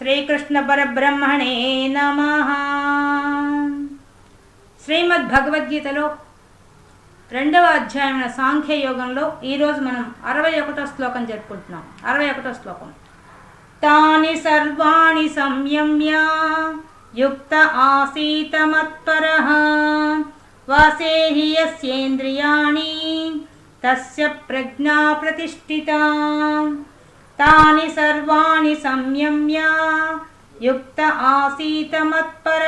శ్రీకృష్ణ పరబ్రహ్మణే నమ. శ్రీమద్ భగవద్గీతలో రెండవ అధ్యాయమైన సాంఖ్య యోగంలో ఈరోజు మనం అరవై ఒకటో శ్లోకం జరుపుకుంటున్నాం. అరవై ఒకటో శ్లోకం. తాని సర్వాణి సంయమ్య యుక్త ఆసీత మత్పర వాసేహి తస్య ప్రజ్ఞా ప్రతిష్ఠిత. తాని సర్వాణి సంయమ్య యుక్త ఆసీత మత్పర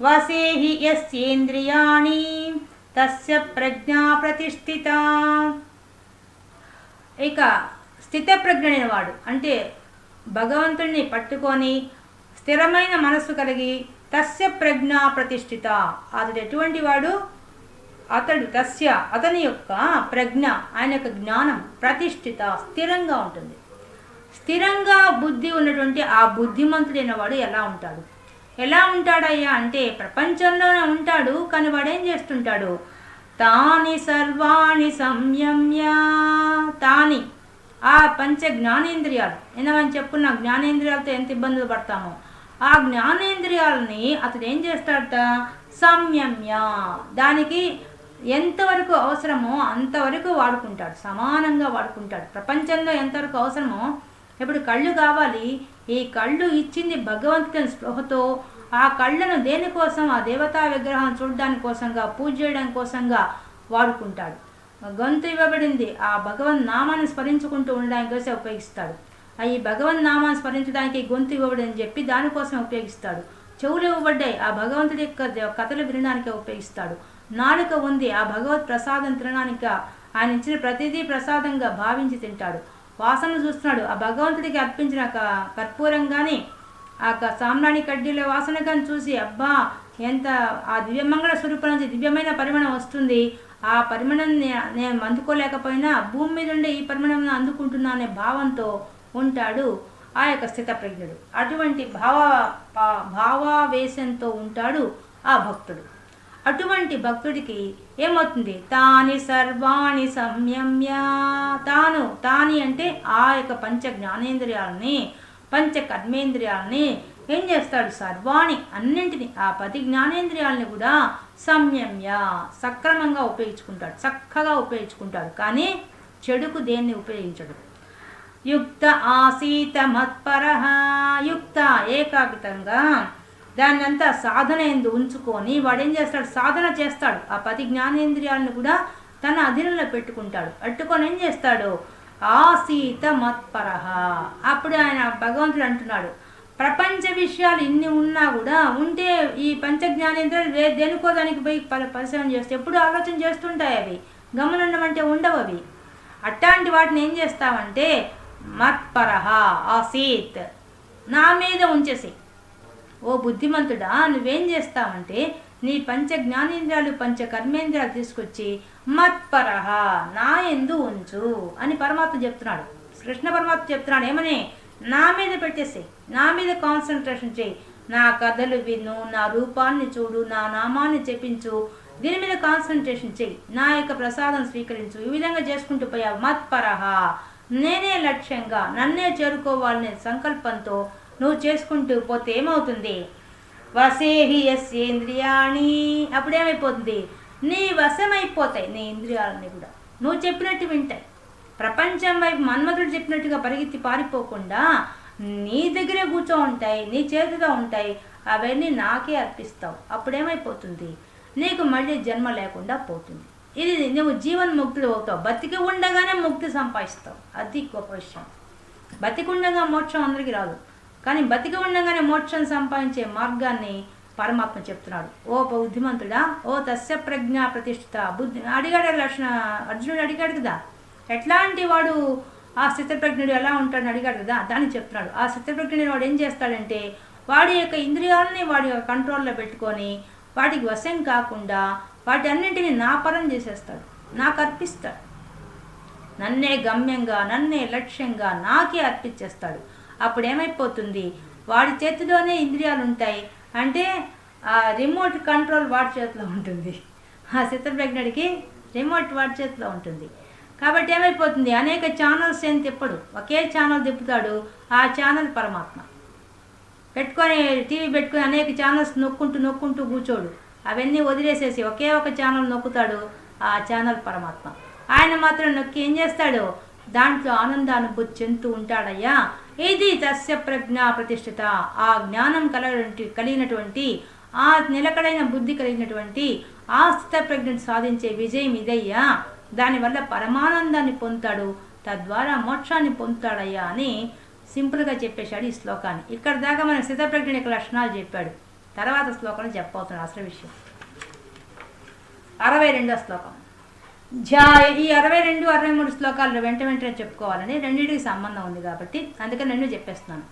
వసేహి యస్యేంద్రియాణి తస్య ప్రజ్ఞా ప్రతిష్ఠిత ఇక స్థితప్రజ్ఞుడైన వాడు అంటే భగవంతుడిని పట్టుకొని స్థిరమైన మనస్సు కలిగి తస్య ప్రజ్ఞా ప్రతిష్ఠిత. అతడు ఎటువంటి వాడు? అతడు తస్య అతని యొక్క ప్రజ్ఞ ఆయన యొక్క జ్ఞానం ప్రతిష్ఠిత స్థిరంగా ఉంటుంది. స్థిరంగా బుద్ధి ఉన్నటువంటి ఆ బుద్ధిమంతుడైన వాడు ఎలా ఉంటాడు? ఎలా ఉంటాడయ్యా అంటే ప్రపంచంలోనే ఉంటాడు కానీ వాడు ఏం చేస్తుంటాడు? తాని సర్వాణి సంయమ్య తాని. ఆ పంచ జ్ఞానేంద్రియాలు. మనం చెప్పున్న జ్ఞానేంద్రియాలతో ఎంత ఇబ్బందులు పడతామో? ఆ జ్ఞానేంద్రియాలని అతడు ఏం చేస్తాడట? సంయమ్య. దానికి ఎంతవరకు అవసరమో అంతవరకు వాడుకుంటాడు సమానంగా వాడుకుంటాడు. ప్రపంచంలో ఎంతవరకు అవసరమో ఇప్పుడు కళ్ళు కావాలి. ఈ కళ్ళు ఇచ్చింది భగవంతుని స్పృహతో ఆ కళ్ళను దేనికోసం ఆ దేవతా విగ్రహం చూడడానికి కోసంగా పూజ చేయడం కోసంగా వాడుకుంటాడు. గొంతు ఇవ్వబడింది. ఆ భగవన్ నామాన్ని స్మరించుకుంటూ ఉండడానికి కోసం ఉపయోగిస్తాడు. ఆ ఈ భగవన్ నామాన్ని స్మరించడానికి గొంతు ఇవ్వబడింది చెప్పి దానికోసం ఉపయోగిస్తాడు. చెవులు ఇవ్వబడ్డాయి. ఆ భగవంతుడి యొక్క కథలు వినడానికి ఉపయోగిస్తాడు. నాలుక ఉంది ఆ భగవత్ ప్రసాదం తినడానికి ఆయన ఇచ్చిన ప్రతిదీ ప్రసాదంగా భావించి తింటాడు. వాసన చూస్తున్నాడు. ఆ భగవంతుడికి అర్పించిన కర్పూరం కానీ ఆ సామ్రాణి కడ్డీల వాసన కానీ చూసి అబ్బా ఎంత ఆ దివ్యమంగళ స్వరూపం నుంచి దివ్యమైన పరిమాణం వస్తుంది. ఆ పరిమాణం నేను అందుకోలేకపోయినా భూమి మీద ఉండే ఈ పరిమాణం అందుకుంటున్నా అనే భావంతో ఉంటాడు ఆ యొక్క స్థితప్రజ్ఞుడు. అటువంటి భావ భావావేశంతో ఉంటాడు ఆ భక్తుడు. అటువంటి భక్తుడికి ఏమవుతుంది? తాని సర్వాణి సంయమ్య. తాను తాని అంటే ఆ యొక్క పంచ జ్ఞానేంద్రియాలని పంచ కర్మేంద్రియాలని ఏం చేస్తాడు? సర్వాణి అన్నింటిని ఆ పది జ్ఞానేంద్రియాలని కూడా సంయమ్య సక్రమంగా ఉపయోగించుకుంటాడు చక్కగా ఉపయోగించుకుంటాడు. కానీ చెడుకు దేన్ని ఉపయోగించడు? యుక్త ఆసీత మత్పర యుక్త ఏకాగ్రతంగా దాన్ని అంతా సాధన ఎందు ఉంచుకొని వాడు ఏం చేస్తాడు? సాధన చేస్తాడు. ఆ పది జ్ఞానేంద్రియాలను కూడా తన అధీనంలో పెట్టుకుంటాడు. పెట్టుకొని ఏం చేస్తాడు? ఆసీత మత్పరహ అప్పుడు ఆయన భగవంతుడు అంటున్నాడు ప్రపంచ విషయాలు ఇన్ని ఉన్నా కూడా ఉంటే ఈ పంచ జ్ఞానేంద్రియాలు వే దేనికో దానికి పోయి పరిశ్రమ చేస్తే ఎప్పుడు ఆలోచన చేస్తుంటాయి అవి. గమనుండమంటే ఉండవు అవి. అట్లాంటి వాటిని ఏం చేస్తావంటే మత్పరహ ఆసీత్ నా మీద ఉంచేసి ఓ బుద్ధిమంతుడా నువ్వేం చేస్తావంటే నీ పంచ జ్ఞానేంద్రియాలు పంచ కర్మేంద్రియాలు తీసుకొచ్చి మత్పరహ నా ఎందు ఉంచు అని పరమాత్మ చెప్తున్నాడు. కృష్ణ పరమాత్మ చెప్తున్నాడు ఏమని? నా మీద పెట్టేసి నా మీద కాన్సన్ట్రేషన్ చేయి. నా కథలు విను నా రూపాన్ని చూడు నా నామాన్ని చెప్పించు దీని మీద కాన్సన్ట్రేషన్ చేయి. నా యొక్క ప్రసాదం స్వీకరించు. ఈ విధంగా చేసుకుంటూ పోయావు. మత్పరహ. నేనే లక్ష్యంగా నన్నే చేరుకోవాలనే సంకల్పంతో నువ్వు చేసుకుంటూ పోతే ఏమవుతుంది? వసేహి ఇంద్రియాణి. అప్పుడేమైపోతుంది నీ వశమైపోతాయి. నీ ఇంద్రియాలని కూడా. నువ్వు చెప్పినట్టు వింటాయి. ప్రపంచం వైపు మన్మధుడు చెప్పినట్టుగా పరిగెత్తి పారిపోకుండా నీ దగ్గరే కూర్చో ఉంటాయి నీ చేతిలో ఉంటాయి. అవన్నీ నాకే అర్పిస్తావు. అప్పుడేమైపోతుంది? నీకు మళ్ళీ జన్మ లేకుండా పోతుంది. ఇది నువ్వు జీవన్ ముక్తుడు అవుతావు. బతికి ఉండగానే ముక్తి సంపాదిస్తావు. అది గొప్ప విషయం. బతికుండగా మోక్షం అందరికీ రాదు. కానీ బతికి ఉండగానే మోక్షం సంపాదించే మార్గాన్ని పరమాత్మ చెప్తున్నాడు. ఓ బుద్ధిమంతుడా ఓ తస్య ప్రజ్ఞ ప్రతిష్ఠిత బుద్ధి అడిగాడు లక్షణ అర్జునుడు అడిగాడు కదా. ఎట్లాంటి వాడు ఆ స్థితప్రజ్ఞుడు ఎలా ఉంటాడని అడిగాడు కదా దాన్ని చెప్తున్నాడు. ఆ స్థితప్రజ్ఞుడు వాడు ఏం చేస్తాడంటే వాడి యొక్క ఇంద్రియాలని వాడి యొక్క కంట్రోల్లో పెట్టుకొని వాటికి వశం కాకుండా వాటి అన్నింటినీ నా పరం చేసేస్తాడు. నాకు అర్పిస్తాడు నన్నే గమ్యంగా నన్నే లక్ష్యంగా నాకే అర్పించేస్తాడు. అప్పుడు ఏమైపోతుంది వాడి చేతిలోనే ఇంద్రియాలు ఉంటాయి అంటే ఆ రిమోట్ కంట్రోల్ వాడి చేతిలో ఉంటుంది. ఆ చిత్రప్రజ్ఞడికి రిమోట్ వాడి చేతిలో ఉంటుంది. కాబట్టి ఏమైపోతుంది? అనేక ఛానల్స్ ఏం తిప్పడు. ఒకే ఛానల్ తిప్పుతాడు. ఆ ఛానల్ పరమాత్మ. పెట్టుకొని టీవీ పెట్టుకొని అనేక ఛానల్స్ నొక్కుంటూ నొక్కుంటూ కూర్చోడు. అవన్నీ వదిలేసేసి ఒకే ఒక ఛానల్ నొక్కుతాడు. ఆ ఛానల్ పరమాత్మ. ఆయన మాత్రం నొక్కి ఏం చేస్తాడు? దాంట్లో ఆనందానుభూతి చెందుతూ ఉంటాడయ్యా. ఇది తస్య ప్రజ్ఞ ప్రతిష్ఠిత. ఆ జ్ఞానం కలగటువంటి కలిగినటువంటి ఆ నిలకడైన బుద్ధి కలిగినటువంటి ఆ స్థిత ప్రజ్ఞను సాధించే విజయం ఇదయ్యా. దానివల్ల పరమానందాన్ని పొందుతాడు. తద్వారా మోక్షాన్ని పొందుతాడయ్యా అని సింపుల్గా చెప్పేశాడు ఈ శ్లోకాన్ని. ఇక్కడ దాకా మన స్థితప్రజ్ఞ యొక్క లక్షణాలు చెప్పాడు. తర్వాత శ్లోకంలో చెప్పవుతున్నాడు అసలు విషయం. అరవై రెండో శ్లోకం. ధ్యాయ ఈ అరవై రెండు అరవై మూడు శ్లోకాలు వెంట వెంటనే చెప్పుకోవాలని రెండింటికి సంబంధం ఉంది కాబట్టి అందుకని రెండు చెప్పేస్తున్నాను.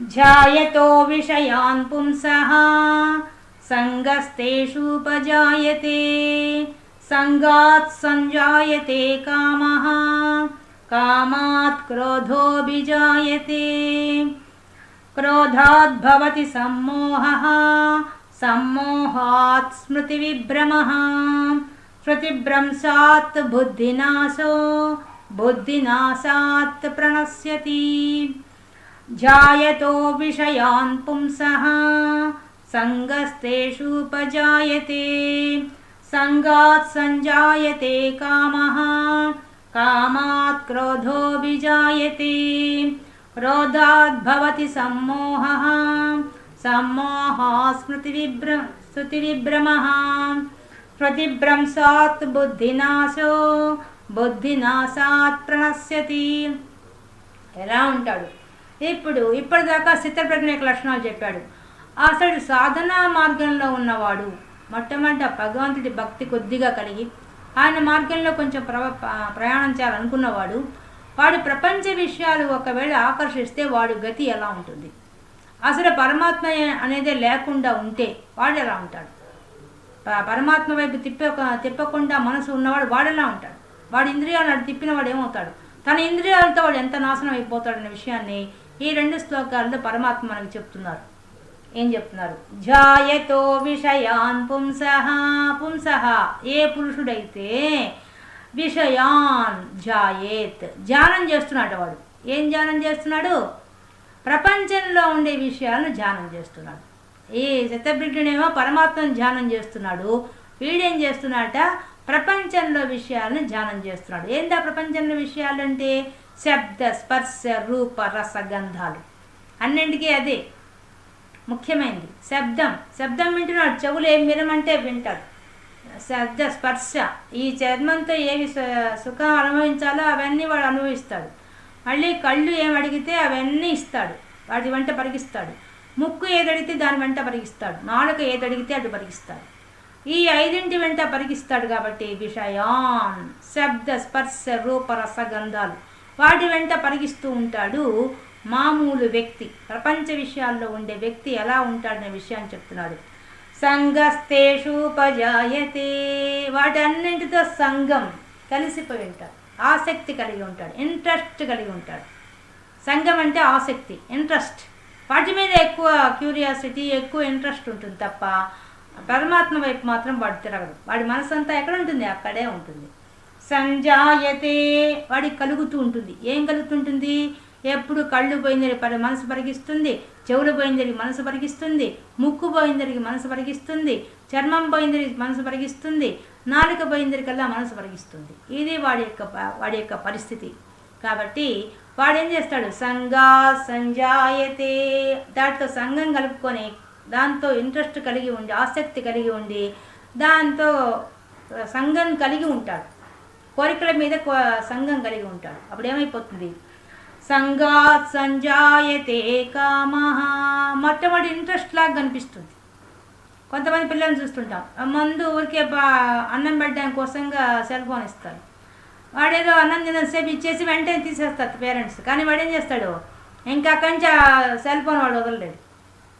ధ్యాయతో విషయాన్ పుంసః సంగస్తేషూపజాయతే సంగాత్ సంజాయతే కామః కామాత్ క్రోధోభిజాయతే క్రోధాద్భవతి సమ్మోహः సమ్మోహాత్ స్మృతివిభ్రమः प्रतिभ्रंसात् बुद्धिनाशो बुद्धिनाशात् प्रणश्यति। जायतो विषयान् पुंसः सङ्गस्तेषूपजायते सङ्गात् सञ्जायते कामः कामात् क्रोधो विजायते। क्रोधात् भवति सम्मोहः स्मृतिविभ्रमः। స్మృతిభ్రంశాత్ బుద్ధినాశో బుద్ధినాశాత్ ప్రణశ్యతి. ఎలా ఉంటాడు? ఇప్పుడు ఇప్పటిదాకా స్థితప్రజ్ఞ యొక్క లక్షణాలు చెప్పాడు. అసలు సాధనా మార్గంలో ఉన్నవాడు మొట్టమొదట భగవంతుడి భక్తి కొద్దిగా కలిగి ఆయన మార్గంలో కొంచెం ప్ర ప్రయాణం చేయాలనుకున్నవాడు వాడు ప్రపంచ విషయాలు ఒకవేళ ఆకర్షిస్తే వాడు గతి ఎలా ఉంటుంది? అసలు పరమాత్మ అనేది లేకుండా ఉంటే వాడు ఎలా ఉంటాడు? పరమాత్మ వైపు తిప్ప తిప్పకుండా మనసు ఉన్నవాడు వాడు ఉంటాడు. వాడు ఇంద్రియాలను అటు తిప్పిన వాడు ఏమవుతాడు? తన ఇంద్రియాలతో వాడు ఎంత నాశనం అయిపోతాడనే విషయాన్ని ఈ రెండు శ్లోకాలలో పరమాత్మ మనకు చెప్తున్నారు. ఏం చెప్తున్నారు? జాయతో విషయాన్ పుంసహ పుంసహ ఏ పురుషుడైతే విషయాన్ జాయేత్ ధ్యానం చేస్తున్నాడు వాడు. ఏం ధ్యానం చేస్తున్నాడు? ప్రపంచంలో ఉండే విషయాలను ధ్యానం చేస్తున్నాడు. ఈ శతబిడ్డనేమో పరమాత్మను ధ్యానం చేస్తున్నాడు. వీడేం చేస్తున్నాడట? ప్రపంచంలో విషయాలను ధ్యానం చేస్తున్నాడు. ఏందా ప్రపంచంలో విషయాలు అంటే? శబ్ద స్పర్శ రూప రస గంధాలు. అన్నింటికీ అదే. ముఖ్యమైనది శబ్దం. శబ్దం వింటున్నాడు. చెవులు ఏం వినమంటే వింటాడు. శబ్ద స్పర్శ. ఈ చర్మంతో ఏవి సు- సుఖం అనుభవించాలో అవన్నీ వాడు అనుభవిస్తాడు. మళ్ళీ కళ్ళు ఏం అడిగితే అవన్నీ ఇస్తాడు. వాటి వెంట పరిగిస్తాడు. ముక్కు ఏదడిగితే దాని వెంట పరిగిస్తాడు. నాలుక ఏదడిగితే అటు పరిగిస్తాడు. ఈ ఐదింటి వెంట పరిగిస్తాడు కాబట్టి విషయాన్ శబ్ద స్పర్శ రూప రసగంధాలు వాటి వెంట పరిగిస్తూ ఉంటాడు మామూలు వ్యక్తి. ప్రపంచ విషయాల్లో ఉండే వ్యక్తి ఎలా ఉంటాడనే విషయాన్ని చెప్తున్నాడు. సంగస్తేషూపజాయతే వాటన్నింటితో సంఘం కలిసిపోయి ఉంటాడు. ఆసక్తి కలిగి ఉంటాడు. ఇంట్రెస్ట్ కలిగి ఉంటాడు. సంఘం అంటే ఆసక్తి ఇంట్రెస్ట్. వాటి మీద ఎక్కువ క్యూరియాసిటీ ఎక్కువ ఇంట్రెస్ట్ ఉంటుంది తప్ప పరమాత్మ వైపు మాత్రం వాడు తిరగడు వాడి మనసు అంతా ఎక్కడ ఉంటుంది? అక్కడే ఉంటుంది. సంజాయతే వాడికి కలుగుతూ ఉంటుంది. ఏం కలుగుతుంటుంది? ఎప్పుడు కళ్ళు పోయిందరి పరి మనసు పరిగిస్తుంది. చెవులు పోయిందరి మనసు పరిగిస్తుంది. ముక్కు పోయిందరికి మనసు పరిగిస్తుంది. చర్మం పోయిందరి మనసు పరిగిస్తుంది. నాలుక పోయిందరికల్లా మనసు పరిగిస్తుంది. ఇది వాడి యొక్క ప- వాడి యొక్క పరిస్థితి. కాబట్టి వాడేం చేస్తాడు? సంగా సంజాయతే. దాంట్లో సంఘం కలుపుకొని దాంతో ఇంట్రెస్ట్ కలిగి ఉండి ఆసక్తి కలిగి ఉండి దాంతో సంఘం కలిగి ఉంటాడు. కోరికల మీద కో- సంఘం కలిగి ఉంటాడు. అప్పుడు ఏమైపోతుంది? సంగాత్ సంజాయతే కామ. మొట్టమొదటి ఇంట్రెస్ట్ లాగా కనిపిస్తుంది. కొంతమంది పిల్లల్ని చూస్తుంటాం. ఆ మందు ఊరికే బా అన్నం పెట్టడానికి కోసంగా సెల్ ఫోన్ ఇస్తారు. వాడేదో అన్నం తినేసేపు ఇచ్చేసి వెంటనే తీసేస్తారు పేరెంట్స్. కానీ వాడు ఏం చేస్తాడు? ఇంకా అక్కడి నుంచి సెల్ ఫోన్ వాడు వదలలేడు.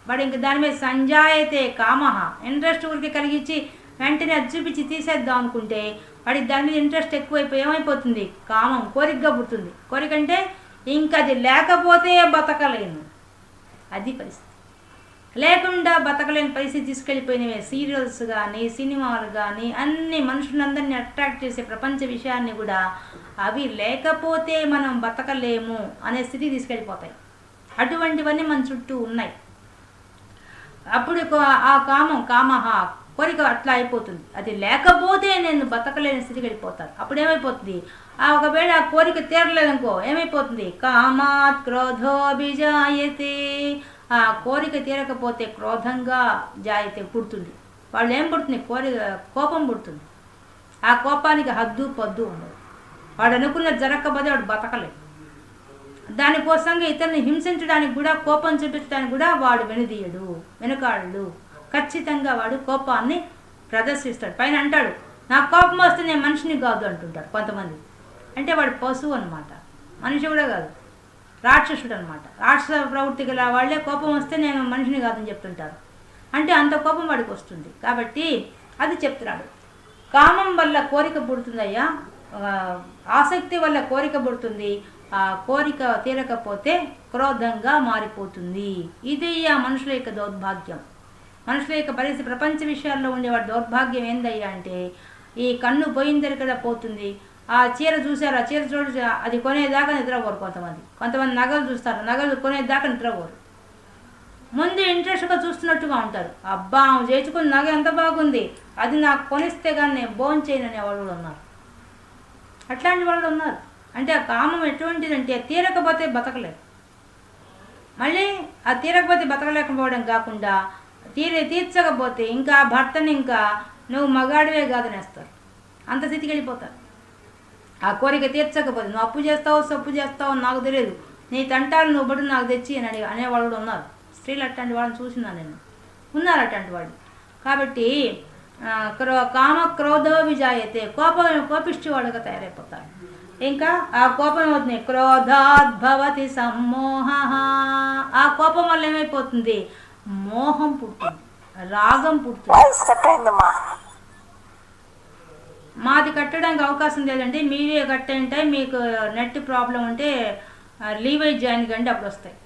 వాడు ఇంక దాని మీద సంజాయతే కామహ. ఇంట్రెస్ట్ ఊరికి కలిగించి వెంటనే అది చూపించి తీసేద్దాం అనుకుంటే వాడికి దాని మీద ఇంట్రెస్ట్ ఎక్కువైపోయి ఏమైపోతుంది? కామం కోరికగా పుడుతుంది. కోరిక అంటే ఇంకా అది లేకపోతే బతకలేను. అది పరిస్థితి. లేకుండా బతకలేని పరిస్థితి తీసుకెళ్ళిపోయినవే. సీరియల్స్ కానీ సినిమాలు కానీ అన్ని మనుషులందరినీ అట్రాక్ట్ చేసే ప్రపంచ విషయాన్ని కూడా అవి లేకపోతే మనం బతకలేము అనే స్థితి తీసుకెళ్ళిపోతాయి. అటువంటివన్నీ మన చుట్టూ ఉన్నాయి. అప్పుడు ఆ కామం కామహ కోరిక అట్లా అయిపోతుంది. అది లేకపోతే నేను బతకలేని స్థితికి వెళ్ళిపోతాను. అప్పుడు ఏమైపోతుంది ఆ ఒకవేళ ఆ కోరిక తీరలేదనుకో ఏమైపోతుంది? కామాత్ క్రోధోభిజాయతే. ఆ కోరిక తీరకపోతే క్రోధంగా జాయితే పుడుతుంది. వాళ్ళు ఏం పుడుతుంది? కోరిక కోపం పుడుతుంది. ఆ కోపానికి హద్దు పద్దు ఉండదు. వాడు అనుకున్న జరగకపోతే వాడు బతకలేదు దానికోసంగా ఇతరుని హింసించడానికి కూడా కోపం చూపించడానికి కూడా వాడు వెనుదీయడు వెనుకాడు ఖచ్చితంగా వాడు కోపాన్ని ప్రదర్శిస్తాడు. పైన అంటాడు నాకు కోపం వస్తే నేను మనిషిని కాదు అంటుంటాడు కొంతమంది. అంటే వాడు పశువు అనమాట మనిషి కూడా కాదు. రాక్షసుడు అనమాట రాక్షస ప్రవృత్తి గల వాళ్ళే కోపం వస్తే నేను మనిషిని కాదని చెప్తుంటారు. అంటే అంత కోపం వాడికి వస్తుంది. కాబట్టి అది చెప్తున్నాడు. కామం వల్ల కోరిక పుడుతుందయ్యా. ఆసక్తి వల్ల కోరిక పుడుతుంది. ఆ కోరిక తీరకపోతే క్రోధంగా మారిపోతుంది. ఇది ఆ మనుషుల యొక్క దౌర్భాగ్యం. మనుషుల యొక్క పరిస్థితి ప్రపంచ విషయాల్లో ఉండేవాడు దౌర్భాగ్యం ఏందయ్యా అంటే ఈ కన్ను పోయిందరి కదా పోతుంది. ఆ చీర చూశారు ఆ చీర చూడ అది కొనేదాకా నిద్రపోరు కొంతమంది. కొంతమంది నగలు చూస్తారు నగలు కొనేదాకా నిద్రపోరు. ముందు ఇంట్రెస్ట్గా చూస్తున్నట్టుగా ఉంటారు. అబ్బా ఆమె నగ ఎంత బాగుంది. అది నాకు కొనిస్తే కానీ నేను బోన్ చేయను అనే వాళ్ళు కూడా ఉన్నారు. అట్లాంటి వాళ్ళు ఉన్నారు. అంటే ఆ కామం ఎటువంటిదంటే తీరకపోతే బతకలేదు. మళ్ళీ ఆ తీరకపోతే బతకలేకపోవడం కాకుండా తీరే తీర్చకపోతే ఇంకా భర్తని ఇంకా నువ్వు మగాడివే కాదనేస్తారు అంత స్థితికి వెళ్ళిపోతారు. ఆ కోరిక తీర్చకపోతే నువ్వు అప్పు చేస్తావు సప్పు చేస్తావు నాకు తెలియదు. నీ తంటాలు నువ్వు బడు నాకు తెచ్చి అని అడిగి అనేవాళ్ళు కూడా ఉన్నారు. స్త్రీలు అట్లాంటి వాళ్ళని చూసినా నేను. ఉన్నారు అట్లాంటి వాళ్ళు. కాబట్టి క్రో కామ క్రోధో విజాయతే. కోపం కోపిష్టి వాళ్ళుగా తయారైపోతారు. ఇంకా ఆ కోపం అవుతుంది క్రోధాద్భవతి సమ్మోహ. ఆ కోపం వల్ల ఏమైపోతుంది? మోహం పుడుతుంది. రాగం పుడుతుంది. మాది కట్టడానికి అవకాశం లేదండి. మీవే కట్టంటే మీకు నెట్ ప్రాబ్లం ఉంటే లీవైజ్ జాయిన్ కండి అప్పుడు వస్తాయి.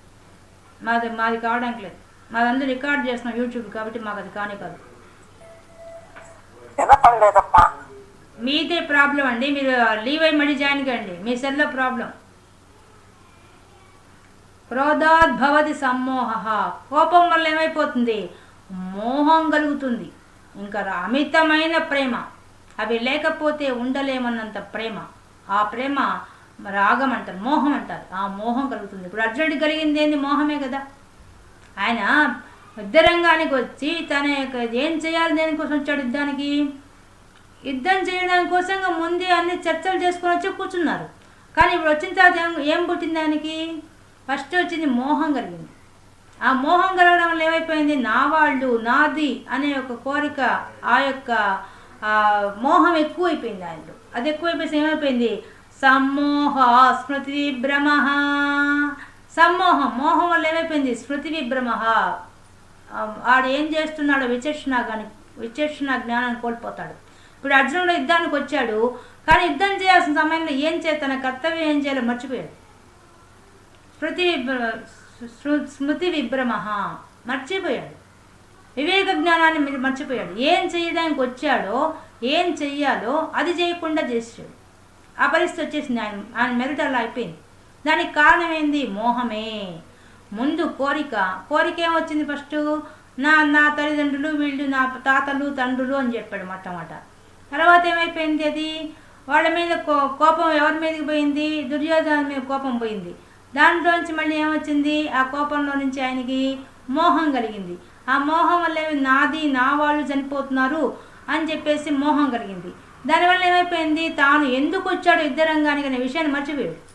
మాది మాది కావడానికి లేదు. మాదందరూ రికార్డ్ చేస్తున్నాం యూట్యూబ్ కాబట్టి మాకు అది కానే కాదు. మీదే ప్రాబ్లం అండి. మీరు లీవ్ అయి మళ్ళీ జాయిన్ కండి. మీ సెల్లో ప్రాబ్లం క్రోధాద్భవతి సమ్మోహ. కోపం వల్ల ఏమైపోతుంది? మోహం కలుగుతుంది. ఇంకా అమితమైన ప్రేమ. అవి లేకపోతే ఉండలేమన్నంత ప్రేమ. ఆ ప్రేమ రాగం అంటారు మోహం అంటారు ఆ మోహం కలుగుతుంది. ఇప్పుడు అర్జునుడు కలిగింది ఏంది? మోహమే కదా. ఆయన యుద్ధరంగానికి వచ్చి తన యొక్క ఏం చేయాలి దేనికోసం వచ్చాడు యుద్ధానికి? యుద్ధం చేయడం కోసంగా ముందే అన్ని చర్చలు చేసుకొని వచ్చి కూర్చున్నారు. కానీ ఇప్పుడు వచ్చిన తర్వాత ఏం పుట్టింది దానికి ఫస్ట్ వచ్చింది మోహం కలిగింది. ఆ మోహం కలగడం వల్ల ఏమైపోయింది? నా వాళ్ళు నాది అనే ఒక కోరిక ఆ యొక్క మోహం ఎక్కువైపోయింది ఆయనలో. అది ఎక్కువైపోయి ఏమైపోయింది సమ్మోహ స్మృతి విభ్రమ. సమ్మోహం మోహం వల్ల ఏమైపోయింది? స్మృతి విభ్రమ. ఆడు ఏం చేస్తున్నాడో విచక్షణ కానీ విచక్షణ జ్ఞానాన్ని కోల్పోతాడు. ఇప్పుడు అర్జునుడు యుద్ధానికి వచ్చాడు. కానీ యుద్ధం చేయాల్సిన సమయంలో ఏం చేయ తన కర్తవ్యం ఏం చేయాలో మర్చిపోయాడు. స్మృతి విభ్ర- స్మృ- స్మృతి విభ్రమ. మర్చిపోయాడు. వివేక జ్ఞానాన్ని మీరు మర్చిపోయాడు. ఏం చేయడానికి వచ్చాడో ఏం చెయ్యాలో అది చేయకుండా చేసాడు ఆ పరిస్థితి వచ్చేసింది. ఆయన ఆయన మెరుట అలా అయిపోయింది. దానికి కారణం ఏంది? మోహమే. ముందు కోరిక. కోరిక ఏమొచ్చింది ఫస్ట్? నా నా తల్లిదండ్రులు వీళ్ళు నా తాతలు తండ్రులు అని చెప్పాడు మొట్టమొదట తర్వాత ఏమైపోయింది అది? వాళ్ళ మీద కో కోపం ఎవరి మీదకి పోయింది? దుర్యోధన మీద కోపం పోయింది. దాంట్లోంచి మళ్ళీ ఏమొచ్చింది ఆ కోపంలో నుంచి ఆయనకి మోహం కలిగింది. ఆ మోహం వల్ల నాది నా వాళ్ళు చనిపోతున్నారు అని చెప్పేసి మోహం కలిగింది. దానివల్ల ఏమైపోయింది? తాను ఎందుకు వచ్చాడు యుద్ధరంగానికి అనే విషయాన్ని మర్చిపోయాడు.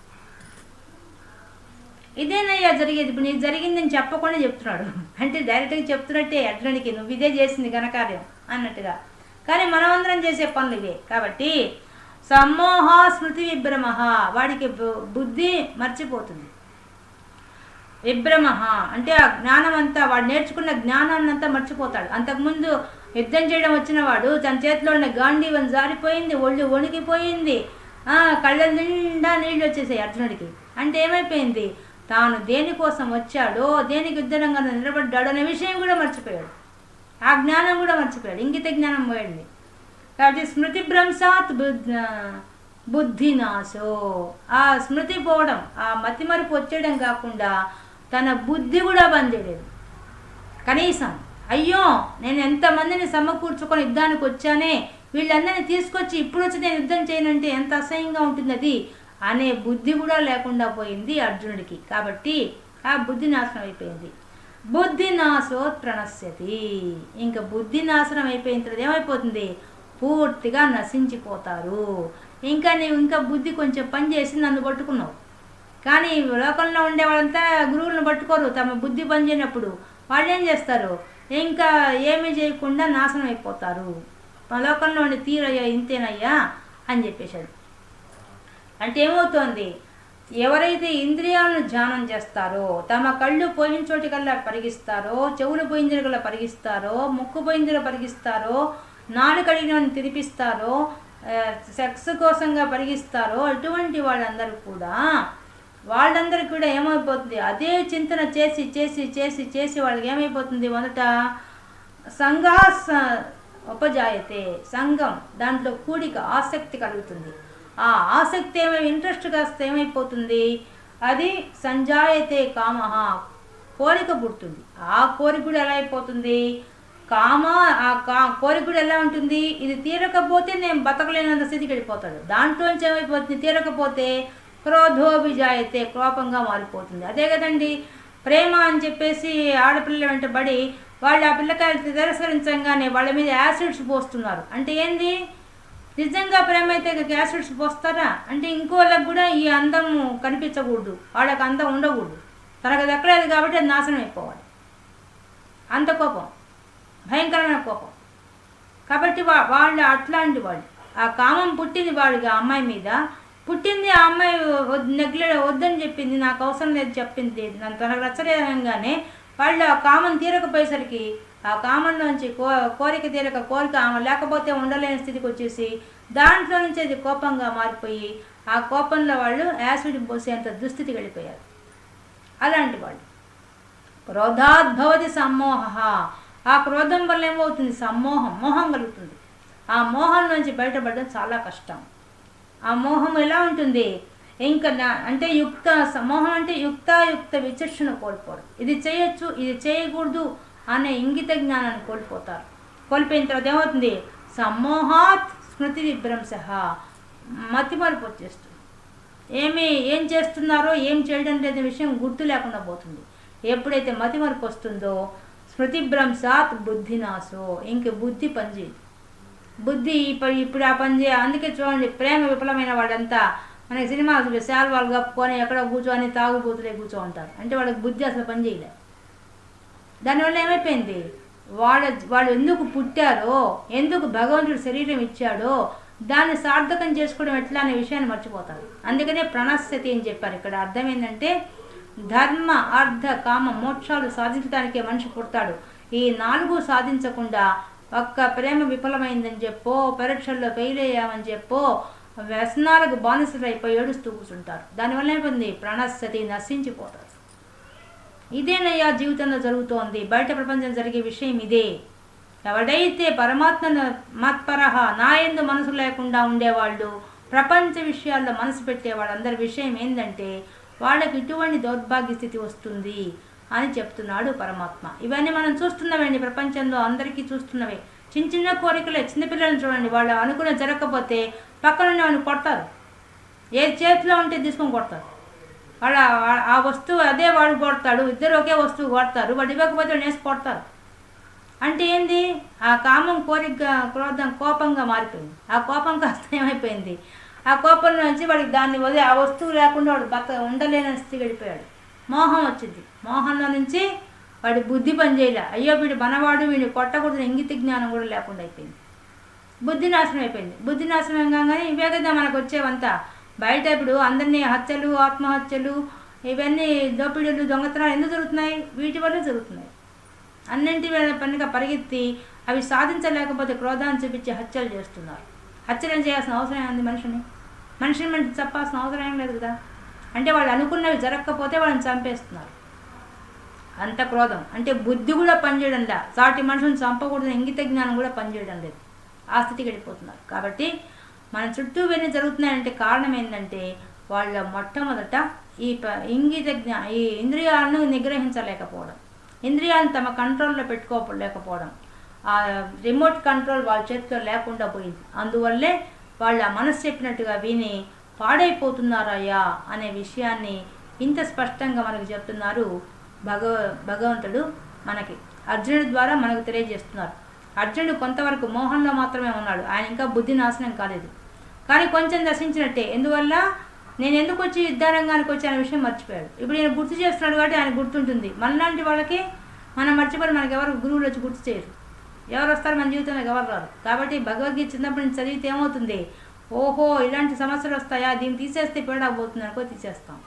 ఇదేనయ్యా జరిగేది. ఇప్పుడు నీకు జరిగిందని చెప్పకుండా చెప్తున్నాడు. అంటే డైరెక్ట్గా చెప్తున్నట్టే అట్లనికి. నువ్వు ఇదే చేసింది ఘనకార్యం అన్నట్టుగా. కానీ మనమందరం చేసే పనులు ఇవే. కాబట్టి సమ్మోహ స్మృతి విభ్రమ. వాడికి బు- బుద్ధి మర్చిపోతుంది. విభ్రమహ అంటే ఆ జ్ఞానం అంతా వాడు నేర్చుకున్న జ్ఞానాన్ని అంతా మర్చిపోతాడు. అంతకుముందు యుద్ధం చేయడం వచ్చిన వాడు తన చేతిలో ఉన్న గాంధీవన్ జారిపోయింది ఒళ్ళు వణికిపోయింది. కళ్ళ నిండా నీళ్ళు వచ్చేసాయి అర్జునుడికి. అంటే ఏమైపోయింది? తాను దేనికోసం వచ్చాడో దేనికి యుద్ధరంగా నిలబడ్డాడో అనే విషయం కూడా మర్చిపోయాడు. ఆ జ్ఞానం కూడా మర్చిపోయాడు. ఇంగిత జ్ఞానం పోయింది. కాబట్టి స్మృతి భ్రంశాత్ బుద్ధినాశో. ఆ స్మృతి పోవడం ఆ మతిమరుపు వచ్చేయడం కాకుండా తన బుద్ధి కూడా పనిచేయలేదు కనీసం అయ్యో నేను ఎంతమందిని సమకూర్చుకొని యుద్ధానికి వచ్చానే వీళ్ళందరినీ తీసుకొచ్చి ఇప్పుడు వచ్చి నేను యుద్ధం చేయనంటే ఎంత అసహ్యంగా ఉంటుంది అది అనే బుద్ధి కూడా లేకుండా పోయింది అర్జునుడికి. కాబట్టి ఆ బుద్ధి నాశనం అయిపోయింది. బుద్ధి నాశోత్ ప్రణశ్యతి ఇంకా బుద్ధి నాశనం అయిపోయిన తర్వాత ఏమైపోతుంది? పూర్తిగా నశించిపోతారు. ఇంకా నీవు ఇంకా బుద్ధి కొంచెం పని చేసి నన్ను పట్టుకున్నావు. కానీ లోకంలో ఉండే వాళ్ళంతా గురువులను పట్టుకోరు తమ బుద్ధి పనిచేయనప్పుడు. వాళ్ళు ఏం చేస్తారు? ఇంకా ఏమీ చేయకుండా నాశనం అయిపోతారు. మా లోకంలో ఉండే తీరయ్యా ఇంతేనయ్యా అని చెప్పేశాడు. అంటే ఏమవుతోంది? ఎవరైతే ఇంద్రియాలను ధ్యానం చేస్తారో తమ కళ్ళు పోయిన చోటికల్లా పరిగిస్తారో చెవులు పోయిన దగ్గర పరిగిస్తారో ముక్కు పోయిన దగ్గర పరిగిస్తారో నాలుకడిగిన తినిపిస్తారో సెక్స్ కోసంగా పరిగిస్తారో అటువంటి వాళ్ళందరూ కూడా వాళ్ళందరికీ కూడా ఏమైపోతుంది? అదే చింతన చేసి చేసి చేసి చేసి వాళ్ళకి ఏమైపోతుంది మొదట? సంఘా ఉపజాయతే సంఘం దాంట్లో కూడిక ఆసక్తి కలుగుతుంది. ఆ ఆసక్తి ఏమై ఇంట్రెస్ట్ కాస్త ఏమైపోతుంది? అది సంజాయతే కామ కోరిక పుడుతుంది. ఆ కోరిక కూడా ఎలా అయిపోతుంది? కామ ఆ కా కోరిక కూడా ఎలా ఉంటుంది? ఇది తీరకపోతే నేను బతకలేనంత స్థితికి వెళ్ళిపోతాడు. దాంట్లోంచి ఏమైపోతుంది? తీరకపోతే క్రోధోభిజాయితే కోపంగా మారిపోతుంది. అదే కదండి ప్రేమ అని చెప్పేసి ఆడపిల్ల వెంటబడి వాళ్ళు ఆ పిల్లకాయలు తిరస్కరించగానే వాళ్ళ మీద యాసిడ్స్ పోస్తున్నారు. అంటే ఏంది? నిజంగా ప్రేమ అయితే యాసిడ్స్ పోస్తారా? అంటే ఇంకోళ్ళకి కూడా ఈ అందం కనిపించకూడదు. వాళ్ళకి అందం ఉండకూడదు. తనకు దక్కలేదు కాబట్టి అది నాశనం అయిపోవాలి. అంత కోపం. భయంకరమైన కోపం. కాబట్టి వా వాళ్ళు అట్లాంటి వాళ్ళు. ఆ కామం పుట్టింది వాడికి ఆ అమ్మాయి మీద. పుట్టింది ఆ అమ్మాయి నెగ్లె వద్దని చెప్పింది. నాకు అవసరం లేదు చెప్పింది నన్ను తనకు నచ్చలేదనగానే వాళ్ళు ఆ కామన్ తీరకపోయేసరికి ఆ కామన్ నుంచి కో కోరిక తీరక కోరిక ఆమె లేకపోతే ఉండలేని స్థితికి వచ్చేసి దాంట్లో నుంచి అది కోపంగా మారిపోయి ఆ కోపంలో వాళ్ళు యాసిడ్ పోసేంత దుస్థితికి వెళ్ళిపోయారు అలాంటి వాళ్ళు. క్రోధాద్భవతి సమ్మోహ. ఆ క్రోధం వల్ల ఏమవుతుంది? సమ్మోహం మోహం కలుగుతుంది. ఆ మోహం నుంచి బయటపడడం చాలా కష్టం. ఆ మోహం ఎలా ఉంటుంది? ఇంకా అంటే యుక్త మోహం అంటే యుక్తాయుక్త విచక్షణ కోల్పోవడం. ఇది చేయొచ్చు ఇది చేయకూడదు అనే ఇంగిత జ్ఞానాన్ని కోల్పోతారు. కోల్పోయిన తర్వాత ఏమవుతుంది? సమ్మోహాత్ స్మృతి విభ్రంశ మతిమరుపు వచ్చేస్తుంది. ఏమి ఏం చేస్తున్నారో ఏం చేయడం లేని విషయం గుర్తు లేకుండా పోతుంది. ఎప్పుడైతే మతిమరుపు వస్తుందో స్మృతిభ్రంశాత్ బుద్ధినాశో ఇంక బుద్ధి పనిచేయదు. బుద్ధి ఇప్పుడు ఇప్పుడు ఆ పని చేయ అందుకే చూడండి ప్రేమ విఫలమైన వాళ్ళంతా మనకి సినిమా శాల్వాలు కప్పుకొని ఎక్కడో కూర్చొని తాగుబోతులే కూర్చో ఉంటారు అంటే వాళ్ళకి బుద్ధి అసలు పని చేయలే. దానివల్ల ఏమైపోయింది? వాళ్ళ వాళ్ళు ఎందుకు పుట్టారో ఎందుకు భగవంతుడు శరీరం ఇచ్చాడో దాన్ని సార్థకం చేసుకోవడం ఎట్లా అనే విషయాన్ని మర్చిపోతారు. అందుకనే ప్రణశ్యతి అని చెప్పారు. ఇక్కడ అర్థం ఏంటంటే ధర్మ అర్థ కామ మోక్షాలు సాధించడానికే మనిషి పుడతాడు. ఈ నాలుగు సాధించకుండా ఒక్క ప్రేమ విఫలమైందని చెప్పో పరీక్షల్లో ఫెయిల్ అయ్యామని చెప్పో వ్యసనాలకు బానిసలైపోయి ఏడుస్తూ కూర్చుంటారు దానివల్ల ఏమైంది? ప్రణశ్యతి నశించిపోతారు. ఇదేనయ్యా జీవితంలో జరుగుతోంది. బయట ప్రపంచం జరిగే విషయం ఇదే. ఎవడైతే పరమాత్మ మత్పరహ నా ఎందు మనసు లేకుండా ఉండేవాళ్ళు ప్రపంచ విషయాల్లో మనసు పెట్టే వాళ్ళందరి విషయం ఏంటంటే వాళ్ళకి ఇటువంటి దౌర్భాగ్య స్థితి వస్తుంది. అని చెప్తున్నాడు పరమాత్మ. ఇవన్నీ మనం చూస్తున్నవండి ప్రపంచంలో అందరికీ చూస్తున్నవే. చిన్న చిన్న కోరికలే చిన్నపిల్లల్ని చూడండి వాళ్ళు అనుకున్న జరగకపోతే పక్కన ఉన్నవాడిని కొడతారు. ఏ చేతిలో ఉంటే తీసుకొని కొడతారు. వాళ్ళ ఆ- వస్తువు అదే వాడు కొడతాడు ఇద్దరు ఒకే వస్తువు కొడతారు వాడు ఇవ్వకపోతే వాడిని వేసి కొడతారు. అంటే ఏంది? ఆ కామం కోరిక క్రోధం కోపంగా మారిపోయింది. ఆ కోపం కాస్త ఏమైపోయింది? ఆ కోపం నుంచి వాడికి దాన్ని వదిలి ఆ వస్తువు లేకుండా వాడు బక్క ఉండలేని స్థితి గడిపోయాడు మోహం వచ్చింది. మోహంలో నుంచి వాడి బుద్ధి పనిచేయలే అయ్యో వీడు మనవాడు వీడిని కొట్టకూడదు ఇంగిత జ్ఞానం కూడా లేకుండా అయిపోయింది. బుద్ధి నాశనం అయిపోయింది. బుద్ధి నాశనం కాగానే ఇవే కదా మనకు వచ్చేవంతా బయట ఇప్పుడు అందరినీ హత్యలు ఆత్మహత్యలు ఇవన్నీ దోపిడీలు దొంగతనాలు ఎందుకు జరుగుతున్నాయి? వీటి వల్ల జరుగుతున్నాయి. అన్నింటి పనిగా పరిగెత్తి అవి సాధించలేకపోతే క్రోధాన్ని చూపించి హత్యలు చేస్తున్నారు. హత్యలు చేయాల్సిన అవసరం ఏముంది మనిషిని? మనిషిని మనిషి చెప్పాల్సిన అవసరం ఏం లేదు కదా? అంటే వాళ్ళు అనుకున్నవి జరగకపోతే వాళ్ళని చంపేస్తున్నారు. అంత క్రోధం. అంటే బుద్ధి కూడా పనిచేయడం లే సాటి మనుషులను చంపకూడదు ఇంగిత జ్ఞానం కూడా పనిచేయడం లేదు. ఆ స్థితికి వెళ్ళిపోతున్నారు కాబట్టి మన చుట్టూ ఇవన్నీ జరుగుతున్నాయంటే కారణం ఏంటంటే వాళ్ళ మొట్టమొదట ఈ ప ఇంగిత జ్ఞా ఈ ఇంద్రియాలను నిగ్రహించలేకపోవడం. ఇంద్రియాలను తమ కంట్రోల్లో పెట్టుకోలేకపోవడం. ఆ రిమోట్ కంట్రోల్ వాళ్ళ చేతిలో లేకుండా పోయింది. అందువల్లే వాళ్ళ మనసు చెప్పినట్టుగా విని పాడైపోతున్నారయ్యా అనే విషయాన్ని ఇంత స్పష్టంగా మనకు చెప్తున్నారు భగవ భగవంతుడు మనకి. అర్జునుడి ద్వారా మనకు తెలియజేస్తున్నారు. అర్జునుడు కొంతవరకు మోహంలో మాత్రమే ఉన్నాడు. ఆయన ఇంకా బుద్ధి నాశనం కాలేదు. కానీ కొంచెం దశించినట్టే ఎందువల్ల? నేను ఎందుకు వచ్చి యుద్ధారంగానికి వచ్చి అనే విషయం మర్చిపోయాడు? ఇప్పుడు నేను గుర్తు చేస్తున్నాడు కాబట్టి ఆయన గుర్తుంటుంది. మనలాంటి వాళ్ళకి మనం మర్చిపోయి మనకి ఎవరు గురువులు వచ్చి గుర్తు చేయరు. ఎవరు వస్తారు మన జీవితంలోకి ఎవరు రారు. కాబట్టి భగవద్గీత చిన్నప్పటి నుంచి చదివితే ఏమవుతుంది? ఓహో ఇలాంటి సమస్యలు వస్తాయా? దీన్ని తీసేస్తే పీడా పోతుంది అనుకో తీసేస్తాం.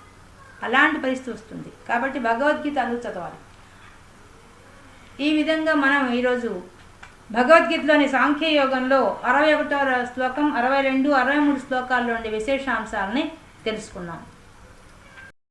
అలాంటి పరిస్థితి వస్తుంది. కాబట్టి భగవద్గీత అందుకు చదవాలి. ఈ విధంగా మనం ఈరోజు భగవద్గీతలోని సాంఖ్య యోగంలో అరవై ఒకటో శ్లోకం అరవై రెండు అరవై మూడు శ్లోకాల్లో ఉండే విశేషాంశాలని తెలుసుకున్నాం.